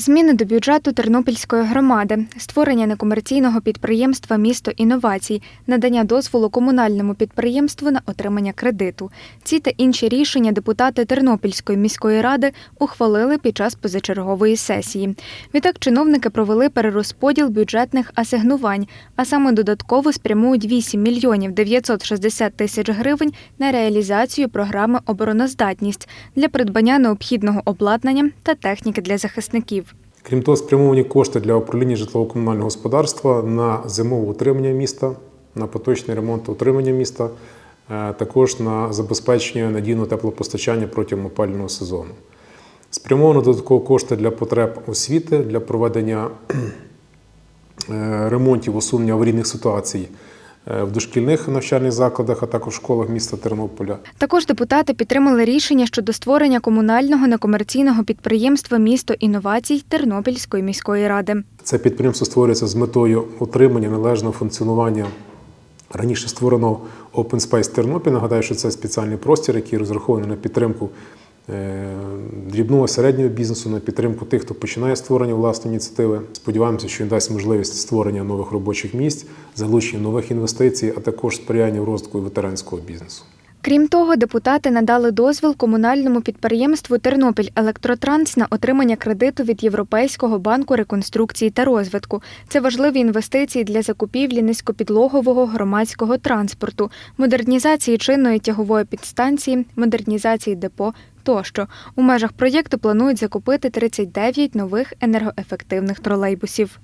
Зміни до бюджету Тернопільської громади, створення некомерційного підприємства Місто інновацій, надання дозволу комунальному підприємству на отримання кредиту. Ці та інші рішення депутати Тернопільської міської ради ухвалили під час позачергової сесії. Відтак чиновники провели перерозподіл бюджетних асигнувань, а саме додатково спрямують 8 мільйонів 960 тисяч гривень на реалізацію програми обороноздатність для придбання необхідного обладнання та техніки для захисників. Крім того, спрямовані кошти для управління житлово-комунального господарства на зимове утримання міста, на поточний ремонт утримання міста, е, також на забезпечення надійного теплопостачання протягом опалювального сезону. Спрямовано додатково кошти для потреб освіти, для проведення е, ремонтів, усунення аварійних ситуацій в дошкільних навчальних закладах, а також школах міста Тернополя. Також депутати підтримали рішення щодо створення комунального некомерційного підприємства Місто інновацій Тернопільської міської ради. Це підприємство створюється з метою утримання належного функціонування раніше створеного Open Space Тернопіль. Нагадаю, що це спеціальний простір, який розрахований на підтримку е, дрібного середнього бізнесу, на підтримку тих, хто починає створення власної ініціативи. Сподіваємося, що він дасть можливість створення нових робочих місць, залучення нових інвестицій, а також сприяння в розвитку ветеранського бізнесу. Крім того, депутати надали дозвіл комунальному підприємству Тернопіль Електротранс на отримання кредиту від Європейського банку реконструкції та розвитку. Це важливі інвестиції для закупівлі низькопідлогового громадського транспорту, модернізації чинної тягової підстанції, модернізації депо тощо. У межах проєкту планують закупити 39 нових енергоефективних тролейбусів.